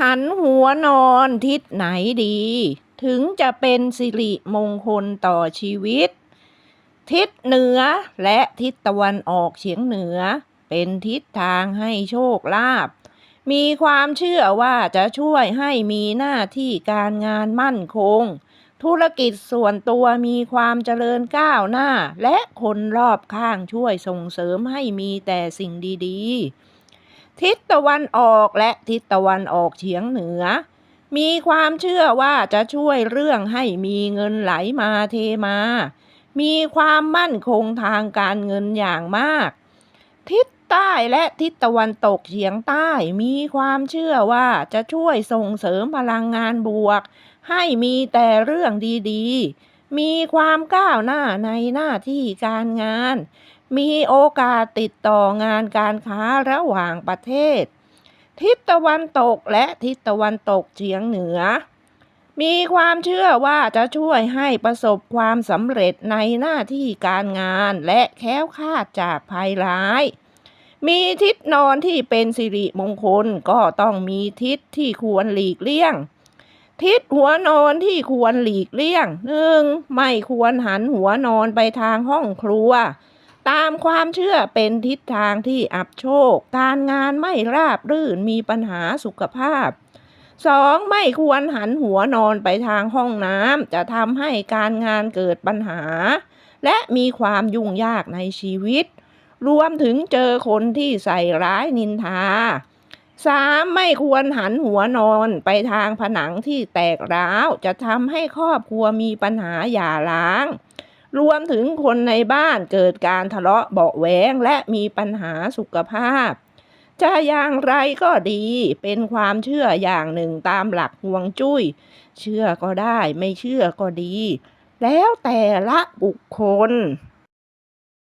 หันหัวนอนทิศไหนดี ถึงจะเป็นสิริมงคลต่อชีวิต ทิศเหนือและทิศตะวันออกเฉียงเหนือ เป็นทิศทางให้โชคลาภมีความเชื่อว่าจะช่วยให้มีหน้าที่การงานมั่นคง ธุรกิจส่วนตัวมีความเจริญก้าวหน้า และคนรอบข้างช่วยส่งเสริมให้มีแต่สิ่งดี ๆ ทิศตะวันออกและทิศตะวันออกเฉียงเหนือ มีความเชื่อว่าจะช่วยเรื่องให้มีเงินไหลมาเทมา มีความมั่นคงทางการเงินอย่างมาก ทิศใต้และทิศตะวันตกเฉียงใต้ มีความเชื่อว่าจะช่วยส่งเสริมพลังงานบวก ให้มีแต่เรื่องดีๆ มีความก้าวหน้าในหน้าที่การงาน มีโอกาสติดต่องานการค้าระหว่างประเทศ ทิศตะวันตกและทิศตะวันตกเฉียงเหนือ มีความเชื่อว่าจะช่วยให้ประสบความสำเร็จในหน้าที่การงานและแค้วคลาดจากภัยร้าย มีทิศนอนที่เป็นสิริมงคลก็ต้องมีทิศที่ควรหลีกเลี่ยงทิศหัวนอนที่ควรหลีกเลี่ยงหนึ่งไม่ควรหันหัวนอนไปทางห้องครัว ตามความเชื่อเป็นทิศทางที่อับโชค การงานไม่ราบรื่นมีปัญหาสุขภาพสองไม่ควรหันหัวนอนไปทางห้องน้ำจะทำให้การงานเกิดปัญหา และมีความยุ่งยากในชีวิต รวมถึงเจอคนที่ใส่ร้ายนินทาสามไม่ควรหันหัวนอนไปทางผนังที่แตกร้าว จะทำให้ครอบครัวมีปัญหาหย่าร้าง รวมถึงคนในบ้านเกิดการทะเลาะเบาะแว้งและมีปัญหาสุขภาพ จะอย่างไรก็ดีเป็นความเชื่ออย่างหนึ่งตามหลักห่วงจุ้ย เชื่อก็ได้ไม่เชื่อก็ดี แล้วแต่ละบุคคล